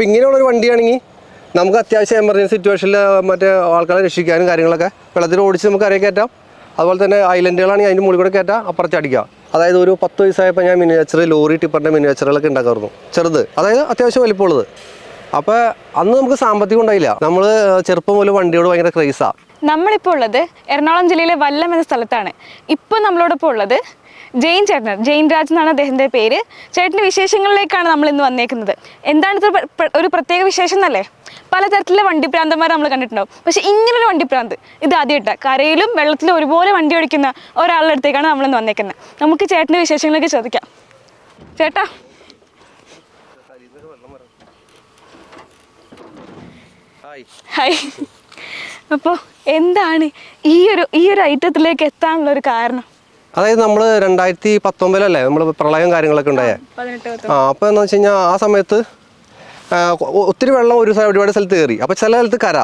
അപ്പോൾ ഇങ്ങനെയുള്ളൊരു വണ്ടിയാണെങ്കിൽ നമുക്ക് അത്യാവശ്യം എമർജൻസി സിറ്റുവേഷനിൽ മറ്റേ ആൾക്കാരെ രക്ഷിക്കാനും കാര്യങ്ങളൊക്കെ വെള്ളത്തിൽ ഓടിച്ച് നമുക്ക് അറിയാൻ കയറ്റാം. അതുപോലെ തന്നെ ഐലൻഡുകളാണെങ്കിൽ അതിന്റെ മുകളിൽ കൂടെ കയറ്റാം അപ്പുറത്ത് അടിക്കാം. അതായത് ഒരു പത്ത് വയസ്സായപ്പോൾ ഞാൻ മിനിയേച്ചർ ലോറി ടിപ്പറിന്റെ മിനിയേച്ചറുകളൊക്കെ ഉണ്ടാക്കാറുന്നു ചെറുത്. അതായത് അത്യാവശ്യം വലിപ്പമുള്ളത്. അപ്പോൾ അന്ന് നമുക്ക് സാമ്പത്തികം ഉണ്ടായില്ല. നമ്മൾ ചെറുപ്പം മുതൽ വണ്ടിയോട് ഭയങ്കര ക്രൈസാണ് നമ്മളിപ്പോൾ ഉള്ളത് എറണാകുളം ജില്ലയിലെ വല്ലം എന്ന സ്ഥലത്താണ്. ഇപ്പോൾ നമ്മളോടൊപ്പം ഉള്ളത് ജെയിൻ ചേട്ടൻ ജെയിൻ രാജ് എന്നാണ് അദ്ദേഹത്തിന്റെ പേര്. ചേട്ടന്റെ വിശേഷങ്ങളിലേക്കാണ് നമ്മൾ ഇന്ന് വന്നേക്കുന്നത്. എന്താണ് ഒരു പ്രത്യേക വിശേഷം എന്നല്ലേ? പലതരത്തിലുള്ള വണ്ടിപ്രാന്തന്മാർ നമ്മൾ കണ്ടിട്ടുണ്ടാവും. പക്ഷേ ഇങ്ങനൊരു വണ്ടിപ്രാന്ത് ഇത് ആദ്യമായിട്ടാണ് കരയിലും വെള്ളത്തിലും ഒരുപോലെ വണ്ടി ഓടിക്കുന്ന ഒരാളുടെ അടുത്തേക്കാണ് നമ്മളിന്ന് വന്നേക്കുന്നത്. നമുക്ക് ചേട്ടന്റെ വിശേഷങ്ങളൊക്കെ ചോദിക്കാം. ചേട്ടാ. ഹായ്. അപ്പോൾ എന്താണ് ഈ ഒരു ഈ ഒരു ഐറ്റത്തിലേക്ക് എത്താനുള്ള ഒരു കാരണം? അതായത് നമ്മൾ രണ്ടായിരത്തി പത്തൊമ്പതിലല്ലേ നമ്മൾ പ്രളയം കാര്യങ്ങളൊക്കെ ഉണ്ടായേ? ആ അപ്പോൾ എന്ന് വെച്ച് കഴിഞ്ഞാൽ ആ സമയത്ത് ഒത്തിരി വെള്ളം ഒരു ഒരുപാട് സ്ഥലത്ത് കയറി. അപ്പോൾ ചില സ്ഥലത്ത് കര.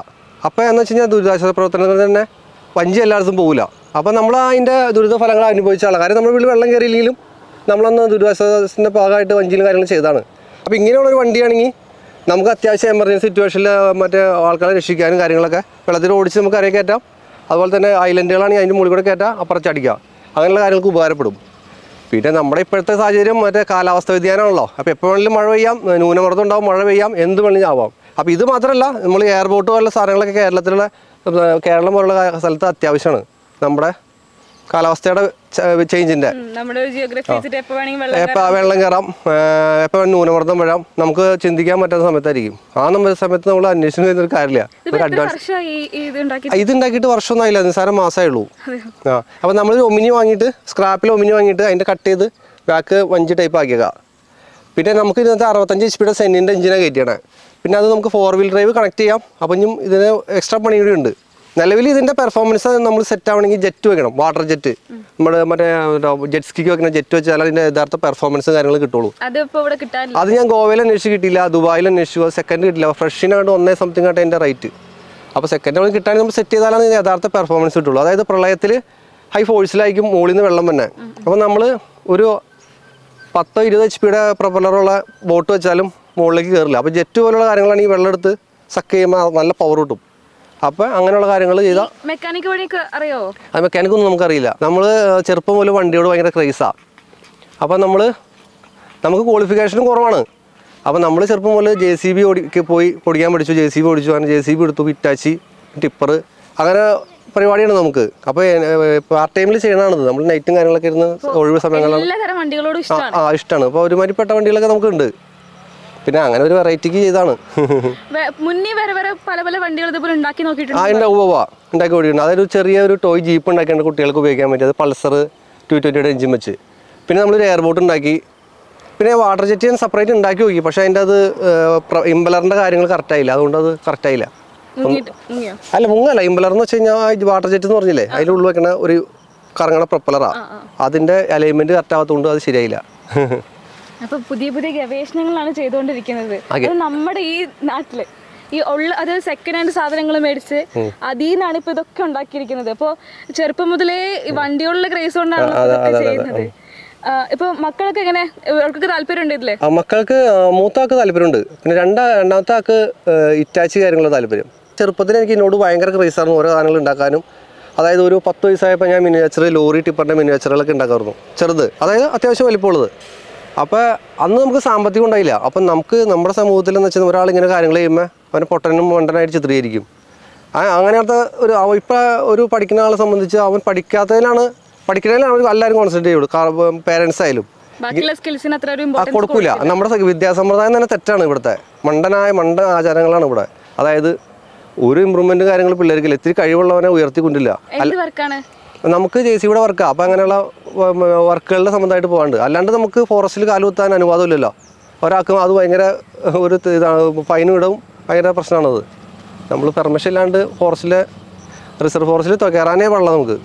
അപ്പോൾ എന്ന് വെച്ച് കഴിഞ്ഞാൽ ദുരിതാശ്വാസ പ്രവർത്തനത്തിന് തന്നെ വഞ്ചി എല്ലായിടത്തും പോകില്ല അപ്പോൾ നമ്മൾ അതിന്റെ ദുരിത ഫലങ്ങൾ അനുഭവിച്ച ആളാണ് കാര്യം നമ്മൾ വീട്ടിൽ വെള്ളം കയറിയില്ലെങ്കിലും നമ്മളന്ന് ദുരിതാശ്വാസത്തിന്റെ ഭാഗമായിട്ട് വഞ്ചിയിലും കാര്യങ്ങളും ചെയ്തതാണ്. അപ്പോൾ ഇങ്ങനെയുള്ളൊരു വണ്ടിയാണെങ്കിൽ നമുക്ക് അത്യാവശ്യം എമർജൻസി സിറ്റുവേഷനിൽ മറ്റേ ആൾക്കാരെ രക്ഷിക്കാനും കാര്യങ്ങളൊക്കെ വെള്ളത്തിൽ ഓടിച്ച് നമുക്ക് അറിയാൻ കയറ്റാം അതുപോലെ തന്നെ ഐലൻഡുകളാണെങ്കിൽ അതിന്റെ മുകളിൽ കൂടെ കയറ്റാം അപ്പുറത്ത് അടിക്കാം അങ്ങനെയുള്ള കാര്യങ്ങൾക്ക് ഉപകാരപ്പെടും. പിന്നെ നമ്മുടെ ഇപ്പോഴത്തെ സാഹചര്യം മറ്റേ കാലാവസ്ഥ വ്യതിയാനമാണല്ലോ. അപ്പോൾ എപ്പോൾ വേണമെങ്കിലും മഴ പെയ്യാം ന്യൂനമർദ്ദം ഉണ്ടാവും മഴ പെയ്യാം എന്ത് വേണമെങ്കിലും ആവാം. അപ്പോൾ ഇത് മാത്രമല്ല നമ്മൾ എയർപോർട്ട് പോലുള്ള സാധനങ്ങളൊക്കെ കേരളത്തിലുള്ള കേരളം പോലുള്ള സ്ഥലത്ത് അത്യാവശ്യമാണ്. നമ്മുടെ കാലാവസ്ഥയുടെ ചേഞ്ചിന്റെ എപ്പോ എപ്പോൾ വെള്ളം കയറാം. എപ്പോൾ ന്യൂനമർദ്ദം വരാം. നമുക്ക് ചിന്തിക്കാൻ പറ്റാത്ത സമയത്തായിരിക്കും. ആ നമ്മൾ സമയത്ത് നമ്മൾ അന്വേഷിച്ചു ഒരു കാര്യമില്ല അഡ്വാൻസ് ഇത് ഉണ്ടാക്കി ഇത് ഉണ്ടാക്കിയിട്ട് വർഷമൊന്നും ആയില്ല. നിസ്സാരം മാസമേ ഉള്ളൂ ആ അപ്പോൾ നമ്മൾ ഒമിനി വാങ്ങിയിട്ട് സ്ക്രാപ്പിൽ ഒമിനി വാങ്ങിയിട്ട് അതിന്റെ കട്ട് ചെയ്ത് ബാക്ക് വഞ്ചി ടൈപ്പ് ആക്കിയത് പിന്നെ നമുക്ക് ഇതിനകത്ത് അറുപത്തഞ്ച് എച്ച് പിയുടെ സെന്റിന്റെ എഞ്ചിനാണ് കയറ്റിയാണ്. പിന്നെ അത് നമുക്ക് ഫോർ വീൽ ഡ്രൈവ് കണക്ട് ചെയ്യാം. അപ്പം ഇതിന് എക്സ്ട്രാ പണി കൂടി ഉണ്ട്. നിലവിൽ ഇതിന്റെ പെർഫോമൻസ് നമ്മൾ സെറ്റ് ആവണമെങ്കിൽ ജെറ്റ് വെക്കണം വാട്ടർ ജെറ്റ് നമ്മുടെ മറ്റേ ജെറ്റ് സ്കിക്ക് വെക്കുന്ന ജെറ്റ് വെച്ചാൽ അതിന്റെ യഥാർത്ഥ പെർഫോമൻസ് കാര്യങ്ങൾ കിട്ടുള്ളൂ. അത് ഞാൻ ഗോവയിൽ അന്വേഷിച്ച് കിട്ടിയില്ല ദുബായിൽ അന്വേഷിച്ചു സെക്കൻഡ് കിട്ടില്ല ഫ്രഷിനാണ്ട് ഒന്നേ സംതിങ് ആയിട്ട് അതിന്റെ റേറ്റ് അപ്പോൾ സെക്കൻഡ് നമ്മൾ കിട്ടാൻ നമ്മൾ സെറ്റ് ചെയ്താലാണ് യഥാർത്ഥ പെർഫോമൻസ് കിട്ടുള്ളൂ. അതായത് പ്രളയത്തിൽ ഹൈ ഫോഴ്സിലായിരിക്കും മുകളിൽ നിന്ന് വെള്ളം തന്നെ അപ്പോൾ നമ്മൾ ഒരു പത്തോ ഇരുപത് എച്ച് പിയുടെ പ്രൊപ്പലറുള്ള ബോട്ട് വെച്ചാലും മുകളിലേക്ക് കയറില്ല അപ്പോൾ ജെറ്റ് പോലുള്ള കാര്യങ്ങളാണ് ഈ വെള്ളം എടുത്ത് സക്ക് ചെയ്യുമ്പോൾ നല്ല പവർ കിട്ടും. അപ്പോൾ അങ്ങനെയുള്ള കാര്യങ്ങൾ ചെയ്താൽ മെക്കാനിക് വഴി അറിയോ? അത് മെക്കാനിക് മെക്കാനിക്കൊന്നും നമുക്കറിയില്ല. നമ്മൾ ചെറുപ്പം മുതൽ വണ്ടിയോട് ഭയങ്കര ക്രൈസാ അപ്പൊ നമ്മൾ നമുക്ക് ക്വാളിഫിക്കേഷനും കുറവാണ്. അപ്പൊ നമ്മൾ ചെറുപ്പം മുതൽ ജെ സി ബി ഓടി പോയി പൊടിക്കാൻ പഠിച്ചു. ജെ സി ബി ഓടിച്ചു. അങ്ങനെ ജെ സി ബി എടുത്തു. ഹിറ്റാച്ചി ടിപ്പർ അങ്ങനെ പരിപാടിയാണ് നമുക്ക്. അപ്പോൾ പാർട്ട് ടൈമിൽ ചെയ്യണതാണിത്. നമ്മൾ നൈറ്റും കാര്യങ്ങളൊക്കെ ഇരുന്ന് ഒഴിവ് സമയങ്ങളിലാണ് ആ ഇഷ്ടമാണ് ആ ഇഷ്ടമാണ് അപ്പോൾ ഒരുമാതിരിപ്പെട്ട വണ്ടികളൊക്കെ നമുക്കുണ്ട്. പിന്നെ അങ്ങനെ ഒരു വെറൈറ്റിക്ക് ചെയ്താണ് മുന്നേ വേറെ വേറെ പല പല വണ്ടികൾ ഇതുപോലെ ഉണ്ടാക്കി ആ നോക്കിയിട്ടുണ്ട് ഉണ്ടാക്കി ഓടിയിട്ടുണ്ട് അതൊരു ചെറിയ ഒരു ടോയ് ജീപ്പ് ഉണ്ടാക്കിയാണ് കുട്ടികൾക്ക് ഉപയോഗിക്കാൻ പറ്റിയത്. പൾസർ ടു ട്വന്റിയുടെ എഞ്ചിൻ വെച്ച്. പിന്നെ നമ്മളൊരു എയർബോട്ട് ഉണ്ടാക്കി. പിന്നെ വാട്ടർ ജെറ്റ് ഞാൻ സെപ്പറേറ്റ് ഉണ്ടാക്കി നോക്കി. പക്ഷെ അതിന്റെ അത് ഇമ്പലറിന്റെ കാര്യങ്ങൾ കറക്റ്റായില്ല അതുകൊണ്ട് അത് കറക്റ്റായില്ല ആയില്ല. അല്ല മുങ്ങല്ല. ഇമ്പലർ എന്ന് വെച്ച് കഴിഞ്ഞാൽ വാട്ടർ ജെറ്റ് എന്ന് പറഞ്ഞില്ലേ? അതിന്റെ ഉള്ളിൽ വെക്കണ ഒരു കറങ്ങണ പ്രൊപ്പലറാണ് അതിന്റെ അലൈൻമെന്റ് കറക്റ്റ് ആവാത്തതുകൊണ്ട് അത് ശരിയായില്ല. അപ്പൊ പുതിയ പുതിയ ഗവേഷണങ്ങളാണ് ചെയ്തുകൊണ്ടിരിക്കുന്നത്. അത് നമ്മുടെ ഈ നാട്ടിൽ ഈ ഉള്ള അത് സെക്കൻഡ് ഹാൻഡ് സാധനങ്ങൾ മേടിച്ച് അതിൽ നിന്നാണ് ഇപ്പൊ ഇതൊക്കെ ഉണ്ടാക്കിയിരിക്കുന്നത്. അപ്പോൾ ചെറുപ്പം മുതലേ വണ്ടിയോടുള്ള ക്രേസ് കൊണ്ടാണ് ചെയ്യുന്നത്. ഇപ്പൊ മക്കളൊക്കെ എങ്ങനെ? ഇവർക്കൊക്കെ താല്പര്യമുണ്ട് ഇതിൽ? ആ, മക്കൾക്ക് മൂത്താക്ക് താല്പര്യമുണ്ട്. പിന്നെ രണ്ടാ രണ്ടാമത്തെ ആക്ക് ഇറ്റാച്ച് കാര്യങ്ങളുള്ള താല്പര്യം. ചെറുപ്പത്തിൽ എനിക്ക് എന്നോട് ഭയങ്കര ക്രൈസായിരുന്നു ഓരോ സാധനങ്ങൾ ഉണ്ടാക്കാനും. അതായത് ഒരു പത്ത് വയസ്സായപ്പോൾ ഞാൻ മിനിയേച്ചർ ലോറി ടിപ്പറിന്റെ മിനിയേച്ചറുകളൊക്കെ ഉണ്ടാക്കാറുണ്ട്. ചെറുത്. അതായത് അത്യാവശ്യം വലിപ്പമുള്ളത്. അപ്പോൾ അന്ന് നമുക്ക് സാമ്പത്തികം ഉണ്ടായില്ല. അപ്പം നമുക്ക് നമ്മുടെ സമൂഹത്തിൽ എന്ന് വെച്ചാൽ ഒരാൾ ഇങ്ങനെ കാര്യങ്ങൾ ചെയ്യുമ്പോൾ അവനെ പൊട്ടനും മണ്ടനായിട്ട് ചിത്രീകരിക്കും. അങ്ങനത്തെ ഒരു അവ ഇപ്പം ഒരു പഠിക്കുന്ന ആളെ സംബന്ധിച്ച് അവൻ പഠിക്കാത്തതിലാണ് പഠിക്കുന്നതിലാണ് അവർ എല്ലാവരും കോൺസെൻട്രേറ്റ് ചെയ്യുള്ളൂ. പേരൻസ് ആയാലും. കൊടുക്കില്ല നമ്മുടെ വിദ്യാസമ്പ്രദായം തന്നെ തെറ്റാണ് ഇവിടുത്തെ. മണ്ടനായ മണ്ട ആചാരങ്ങളാണ് ഇവിടെ. അതായത് ഒരു ഇമ്പ്രൂവ്മെന്റ് കാര്യങ്ങൾ പിള്ളേർക്കില്ല. ഇത്തിരി കഴിവുള്ളവനെ ഉയർത്തിക്കൊണ്ടില്ല. നമുക്ക് ജെ സി ഇവിടെ വർക്കാണ് അപ്പോൾ അങ്ങനെയുള്ള വർക്കുകളുടെ സംബന്ധമായിട്ട് പോകാണ്ട് അല്ലാണ്ട് നമുക്ക് ഫോറസ്റ്റിൽ കാലുകുത്താൻ അനുവാദമില്ലല്ലോ. ഒരാൾക്ക് അത് ഭയങ്കര ഒരു ഇതാണ്. ഫൈൻ ഇടും. ഭയങ്കര പ്രശ്നമാണത്. നമ്മൾ പെർമിഷൻ ഇല്ലാണ്ട് ഫോറസ്റ്റിലെ റിസർവ് ഫോറസ്റ്റിൽ കയറാനേ പാടില്ല നമുക്ക്.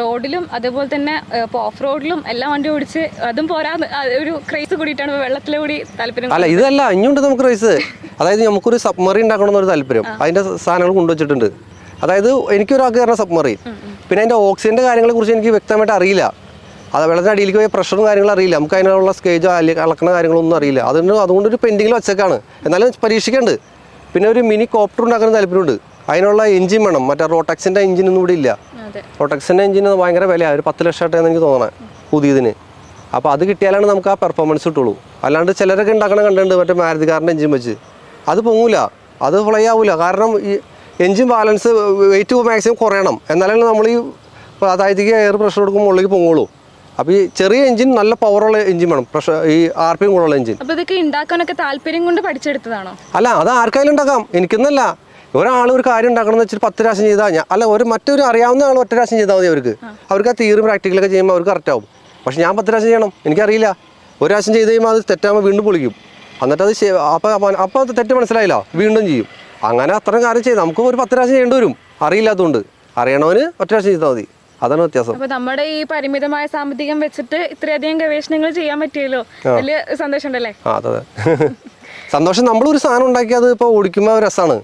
റോഡിലും അതേപോലെ തന്നെ ഇപ്പോൾ ഓഫ് റോഡിലും എല്ലാം വണ്ടി ഓടിച്ച് അതും പോരാ ഒരു ക്രൈസ് കൂടിയിട്ടാണ് വെള്ളത്തിലെ കൂടി താല്പര്യം അല്ല ഇതല്ല. ഇനിയുണ്ട് നമുക്ക് ക്രൈസ് അതായത് നമുക്കൊരു സബ്മറി ഉണ്ടാക്കണം എന്നൊരു താല്പര്യം അതിന്റെ സാധനങ്ങൾ കൊണ്ടുവച്ചിട്ടുണ്ട്. അതായത് എനിക്കൊരാൾക്ക് കയറുന്ന സബ്മറീൻ. പിന്നെ അതിന്റെ ഓക്സിജന്റെ കാര്യങ്ങളെ കുറിച്ച് എനിക്ക് വ്യക്തമായിട്ട് അറിയില്ല. അത് വെള്ളത്തിന്റെ അടിയിലേക്ക് പോയ പ്രഷറും കാര്യങ്ങളും അറിയില്ല. നമുക്ക് അതിനുള്ള സ്കേജോ അല്ലെങ്കിൽ അളക്കണ കാര്യങ്ങളൊന്നും അറിയില്ല. അതുകൊണ്ട് അതുകൊണ്ട് ഒരു പെൻഡിങ്ങിൽ വെച്ചേക്കാണ്. എന്നാലും പരീക്ഷിക്കേണ്ടത് പിന്നെ ഒരു മിനി കോപ്റ്റർ ഉണ്ടാക്കുന്ന താല്പര്യമുണ്ട്. അതിനുള്ള എഞ്ചിൻ വേണം. മറ്റേ റോട്ടക്സിന്റെ എഞ്ചിനൊന്നും ഇവിടെ ഇല്ല. റോട്ടക്സിന്റെ എഞ്ചിന് ഭയങ്കര വിലയാണ് ഒരു പത്ത് ലക്ഷം ആട്ടെ എനിക്ക് തോന്നണേ പുതിയതിന്. അപ്പോൾ അത് കിട്ടിയാലാണ് നമുക്ക് ആ പെർഫോമൻസ് കിട്ടുള്ളൂ. അല്ലാണ്ട് ചിലരൊക്കെ ഉണ്ടാക്കണം കണ്ടിട്ടുണ്ട് മറ്റേ മാരുതികാരന്റെ എഞ്ചിൻ വെച്ച്. അത് പൊങ്ങൂല. അത് ഫ്ലൈ ആവില്ല കാരണം ഈ എഞ്ചിൻ ബാലൻസ് വെയിറ്റ് മാക്സിമം കുറയണം. എന്നാലും നമ്മൾ ഈ താഴത്തേക്ക് എയർ പ്രഷർ കൊടുക്കുമ്പോൾ മുകളിലേക്ക് പൊങ്ങുള്ളൂ അപ്പോൾ ഈ ചെറിയ എഞ്ചിൻ നല്ല പവറുള്ള എഞ്ചിൻ വേണം. പ്രഷർ ഈ ആർ പി കൂടുള്ള എഞ്ചിൻ. അപ്പോൾ ഇതൊക്കെ ഉണ്ടാക്കാനൊക്കെ താല്പര്യം കൊണ്ട് പഠിച്ചെടുത്തതാണോ? അല്ല അത് ആർക്കായാലും ഉണ്ടാക്കാം എനിക്കൊന്നല്ല. ഒരാൾ ഒരു കാര്യം ഉണ്ടാക്കണമെന്ന് വെച്ചിട്ട് പത്ത് രാശം ചെയ്താൽ ഞാൻ അല്ല ഒരു മറ്റൊരു അറിയാവുന്ന ആൾ ഒറ്റ രാശം ചെയ്താൽ മതി അവർക്ക്. അവർക്ക് ആ തിയറി പ്രാക്ടിക്കലൊക്കെ ചെയ്യുമ്പോൾ അവർക്ക് കറക്റ്റ് ആവും. പക്ഷെ ഞാൻ പത്ത് രാശം ചെയ്യണം. എനിക്കറിയില്ല. ഒരു രാശം ചെയ്ത് കഴിയുമ്പോൾ അത് തെറ്റാകുമ്പോൾ വീണ്ടും പൊളിക്കും. എന്നിട്ട് അത് അപ്പോൾ- അപ്പോൾ അത് തെറ്റ് മനസ്സിലായില്ല. വീണ്ടും ചെയ്യും. അങ്ങനെ അത്രയും കാര്യം ചെയ്ത് നമുക്ക് ഒരു പത്ത് പ്രാവശ്യം ചെയ്യേണ്ടി വരും. അറിയില്ലാത്തതുകൊണ്ട്. അറിയണവന് ഒറ്റ പ്രാവശ്യം ചെയ്താൽ മതി. അതാണ് വ്യത്യാസം. അപ്പൊ നമ്മുടെ ഈ പരിമിതമായ സാമ്പത്തികം വെച്ചിട്ട് ഇത്രയധികം ഗവേഷണങ്ങൾ ചെയ്യാൻ പറ്റിയല്ലോ? വലിയ സന്തോഷം ഉണ്ടല്ലേ അതെ സന്തോഷം നമ്മളൊരു സാധനം ഉണ്ടാക്കി അത് ഇപ്പോൾ ഓടിക്കുമ്പോൾ രസമാണ്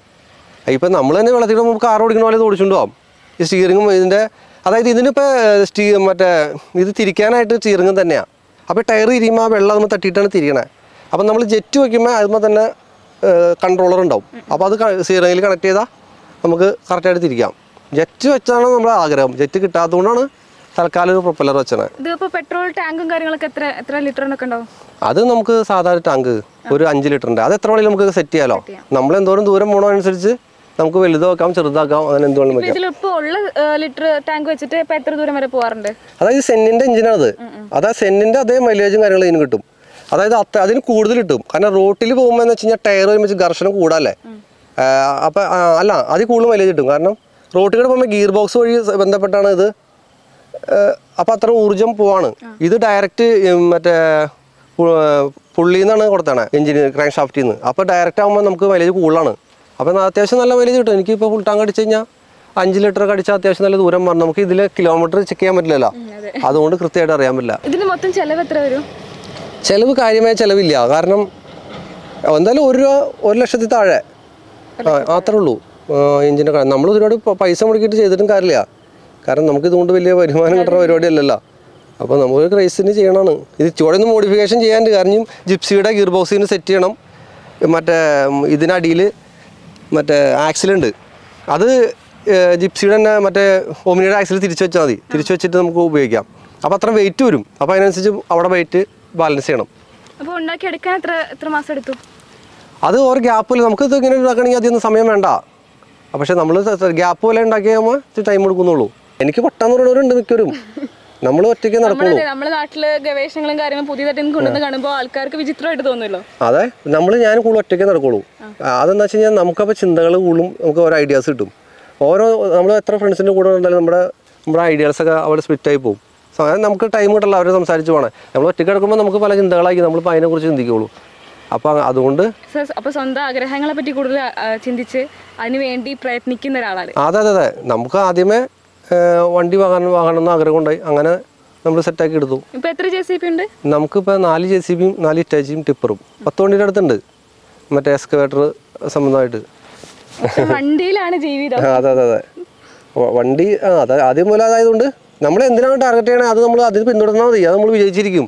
ഇപ്പം നമ്മൾ തന്നെ വെള്ളത്തിൽ നമുക്ക് കാർ ഓടിക്കുന്ന പോലെ ഇത് ഓടിച്ചുകൊണ്ട് പോകാം ഈ സ്റ്റിയറിങ്ങും ഇതിന്റെ അതായത് ഇതിനിപ്പോ സ്റ്റീ മറ്റേ ഇത് തിരിക്കാനായിട്ട് സ്റ്റിയറിങ്ങും തന്നെയാണ് അപ്പോൾ ടയർ തിരിയുമ്പോൾ ആ വെള്ളം നമ്മൾ തട്ടിയിട്ടാണ് തിരിയണേ. അപ്പം നമ്മൾ ജെറ്റ് വയ്ക്കുമ്പോൾ അതുമ്പോൾ തന്നെ കൺട്രോളർ ഉണ്ടാവും. അപ്പോൾ അത് സീറിംഗിൽ കണക്ട് ചെയ്താൽ നമുക്ക് കറക്റ്റായിട്ട് തിരിക്കാം. ജെറ്റ് വെച്ചാണ് നമ്മുടെ ആഗ്രഹം. ജെറ്റ് കിട്ടാത്തതുകൊണ്ടാണ് തൽക്കാലം ഒരു പ്രൊപ്പല്ലർ വെച്ചത്. പെട്രോൾ ടാങ്കും കാര്യങ്ങളൊക്കെ എത്ര എത്ര ലിറ്ററിനൊക്കെ ഉണ്ടാവും? അത് നമുക്ക് സാധാരണ ടാങ്ക് ഒരു അഞ്ച് ലിറ്ററിന്റെ അത് എത്ര വേണമെങ്കിലും നമുക്ക് സെറ്റ് ചെയ്യാലോ. നമ്മൾ എന്തോരം ദൂരം പോകണോ അനുസരിച്ച് നമുക്ക് വലുതാക്കാം ചെറുതാക്കാം അങ്ങനെ എന്ത് ഇതിലിപ്പോ ഉള്ള ലിറ്റർ ടാങ്ക് വെച്ചിട്ട് എത്ര ദൂരം വരെ പോകാറുണ്ട് അതായത് സെന്റിന്റെ എഞ്ചിനാണ് അത് അതാ സെന്നിന്റെ അതേ മൈലേജും കാര്യങ്ങളും ഇതിന് കിട്ടും. അതായത് അത്ര അതിന് കൂടുതൽ കിട്ടും. കാരണം റോട്ടിൽ പോകുമ്പോൾ എന്ന് വെച്ച് കഴിഞ്ഞാൽ ടയർ ഒരുമിച്ച് ഘർഷണം കൂടാല്ലേ? അപ്പം അല്ല അതിൽ കൂടുതൽ മൈലേജ് കിട്ടും. കാരണം റോട്ടിൽ കൂടെ പോകുമ്പോൾ ഗിയർ ബോക്സ് വഴി ബന്ധപ്പെട്ടാണ് ഇത്. അപ്പം അത്ര ഊർജം പോവാണ്. ഇത് ഡയറക്റ്റ് മറ്റേ പുള്ളിയിൽ നിന്നാണ് കൊടുത്തത് എഞ്ചിന് ക്രാങ്ക് ഷാഫ്റ്റിന്ന് അപ്പോൾ ഡയറക്റ്റ് ആകുമ്പോൾ നമുക്ക് മൈലേജ് കൂടുതലാണ്. അപ്പോൾ അത്യാവശ്യം നല്ല മൈലേജ് കിട്ടും. എനിക്കിപ്പോൾ ഫുൾ ടാങ്ക് അടിച്ച് കഴിഞ്ഞാൽ അഞ്ച് ലിറ്റർ ഒക്കെ അടിച്ചാൽ അത്യാവശ്യം നല്ല ദൂരം പറഞ്ഞു നമുക്ക് ഇതിൽ കിലോമീറ്റർ ചെക്ക് ചെയ്യാൻ പറ്റില്ലല്ലോ. അതുകൊണ്ട് കൃത്യമായിട്ട് അറിയാൻ പറ്റില്ല. ഇതിന് മൊത്തം ചെലവ് എത്ര വരും? ചിലവ് കാര്യമായ ചിലവില്ല. കാരണം എന്തായാലും ഒരു രൂപ ഒരു ലക്ഷത്തിൽ താഴെ. ആ അത്രേ ഉള്ളൂ. എഞ്ചിന്റെ കാര്യം നമ്മൾ ഒരുപാട് പൈസ മുടക്കിയിട്ട് ചെയ്തിട്ടും കാര്യമില്ല. കാരണം നമുക്ക് ഇതുകൊണ്ട് വലിയ വരുമാനം കിട്ടുന്ന പരിപാടി അല്ലല്ലോ അപ്പോൾ നമുക്ക് ക്രൈസിന് ചെയ്യണമാണ് ഇത് ചുവടെ ഒന്ന് മോഡിഫിക്കേഷൻ ചെയ്യാണ്ട് കാരണം ജിപ്സിയുടെ ഗിയർ ബോക്സിന് സെറ്റ് ചെയ്യണം. മറ്റേ ഇതിനടിയിൽ മറ്റേ ആക്സിലുണ്ട് അത് ജിപ്സിയുടെ തന്നെ മറ്റേ ഓമിനിയുടെ ആക്സിൽ തിരിച്ചു വെച്ചാൽ മതി. തിരിച്ചു വെച്ചിട്ട് നമുക്ക് ഉപയോഗിക്കാം. അപ്പോൾ അത്ര വെയിറ്റ് വരും. അപ്പോൾ അതിനനുസരിച്ച് അവിടെ വെയിറ്റ് ബാലൻസ് ചെയ്യണം. അപ്പോൾ ഉണ്ടാക്കി എടുക്കാൻ എത്ര എത്ര മാസം എടുത്തു? അത് ഒരു ഗ്യാപ്പിൽ നമുക്ക് ഇത് ഇങ്ങനെ ഉണ്ടാക്കണമെങ്കിൽ അധികം സമയം വേണ്ട. പക്ഷെ നമ്മൾ ഗ്യാപ്പ് പോലെ ഉണ്ടാക്കിയാൽ ടൈം എടുക്കുന്നുള്ളൂ. എനിക്ക് പെട്ടെന്ന് പറയുന്നവരുണ്ട് മിക്കവരും. നമ്മൾ ഒറ്റയ്ക്ക് നടക്കുള്ളൂ. നമ്മുടെ നാട്ടിൽ ഗവേഷണങ്ങളും കാര്യങ്ങളും പുതിയതായിട്ട് കൊണ്ടുവന്ന് കാണുമ്പോൾ ആൾക്കാർക്ക് വിചിത്രമായിട്ട് തോന്നുമല്ലോ. അതെ നമ്മൾ ഞാൻ കൂടുതൽ ഒറ്റയ്ക്ക് നടക്കുള്ളൂ. അതെന്താ വെച്ച് കഴിഞ്ഞാൽ നമുക്കപ്പോൾ ചിന്തകൾ കൂടും നമുക്ക് ഓരോ ഐഡിയാസ് കിട്ടും. ഓരോ നമ്മൾ എത്ര ഫ്രണ്ട്സിന്റെ കൂടെ ഉണ്ടായാലും നമ്മുടെ നമ്മുടെ ഐഡിയാസൊക്കെ അവിടെ സ്പ്ലിറ്റായി പോകും സോ അത് നമുക്ക് ടൈം കിട്ടില്ല അവരെ സംസാരിച്ച് പോകണം നമ്മൾ ഒറ്റയ്ക്ക് കിടക്കുമ്പോൾ നമുക്ക് പല ചിന്തകളായി നമ്മളിപ്പോൾ അതിനെക്കുറിച്ച് ചിന്തിക്കുള്ളൂ. അപ്പോൾ അതുകൊണ്ട് സർ അപ്പൊ സ്വന്തം ആഗ്രഹങ്ങളെ പറ്റി കൂടുതൽ ചിന്തിച്ച് അതിനു വേണ്ടി പ്രയത്നിക്കുന്ന ഒരാളാണ്. അതെ അതെ അതെ. നമുക്ക് ആദ്യമേ വണ്ടി വാങ്ങാൻ വാങ്ങണമെന്ന് ആഗ്രഹം ഉണ്ടായി. അങ്ങനെ നമ്മൾ സെറ്റാക്കി എടുത്തു. ഇപ്പൊ എത്ര ജെ സി പി ഉണ്ട്? നമുക്കിപ്പോൾ നാല് ജെ സി ബിയും നാല് ഇറ്റാച്ചിയും ടിപ്പറും പത്ത് വണ്ടിയുടെ അടുത്തുണ്ട്. മറ്റേ എക്സ്കവേറ്റർ സംബന്ധമായിട്ട്. വണ്ടിയിലാണ് ജീവിതം. അതെ അതെ അതെ. വണ്ടി ആ അതെ ആദ്യം മുതലായതുകൊണ്ട് അതായതുകൊണ്ട് നമ്മൾ എന്തിനാണ് ടാർഗറ്റ് ചെയ്യണേ? അത് നമ്മൾ അതിന് പിന്തുടർന്നാൽ മതി. അത് നമ്മൾ വിജയിച്ചിരിക്കും.